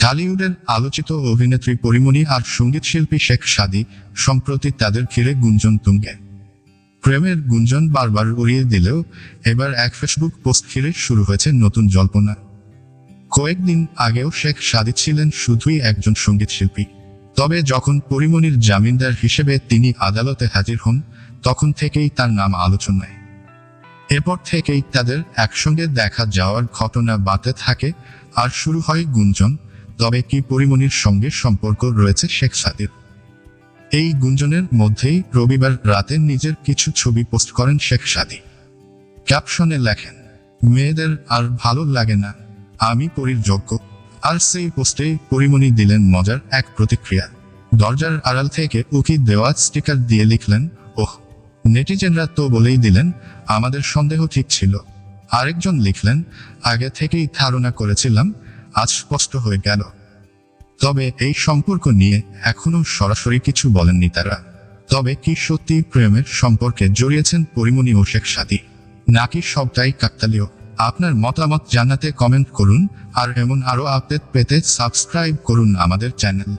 ঢালিউডের আলোচিত অভিনেত্রী পরিমণি আর সংগীত শিল্পী শেখ সাদি সম্প্রতি তাদের ঘিরে গুঞ্জন তুঙ্গে। প্রেমের গুঞ্জন বারবার উড়িয়ে দিলেও এবার এক ফেসবুক পোস্ট ঘিরে শুরু হয়েছে নতুন জল্পনা। কয়েকদিন আগেও শেখ সাদি ছিলেন শুধুই একজন সংগীত শিল্পী। তবে যখন পরিমণির জামিনদার হিসেবে তিনি আদালতে হাজির হন, তখন থেকেই তার নাম আলোচনায়। এরপর থেকেই তাদের একসঙ্গে দেখা যাওয়ার ঘটনা বাড়তে থাকে, আর শুরু হয় গুঞ্জন, তবে কি পরিমণির সঙ্গে সম্পর্ক রয়েছে শেখ সাদির? এই গুঞ্জনের মধ্যেই রবিবার রাতে নিজের কিছু ছবি পোস্ট করেন শেখ সাদি। ক্যাপশনে লেখেন, মেয়েদের আর ভালো লাগে না, আমি পরির যোগ্য। আর সেই পোস্টে পরিমণি দিলেন মজার এক প্রতিক্রিয়া। দরজার আড়াল থেকে উকি দেওয়া স্টিকার দিয়ে লিখলেন নেটিজেনরা তো বলেই দিলেন, আমাদের সন্দেহ ঠিক ছিল। আরেকজন লিখলেন, আগে থেকেই ধারণা করেছিলাম, আজ স্পষ্ট হয়ে গেল। তবে এই সম্পর্ক নিয়ে এখনও সরাসরি কিছু বলেননি তারা। তবে কি সত্যি প্রেমের সম্পর্কে জড়িয়েছেন পরিমণি ও শেখ সাদী? নাকি সবটাই কাকতালীয়? আপনার মতামত জানাতে কমেন্ট করুন, আর এমন আরও আপডেট পেতে সাবস্ক্রাইব করুন আমাদের চ্যানেল।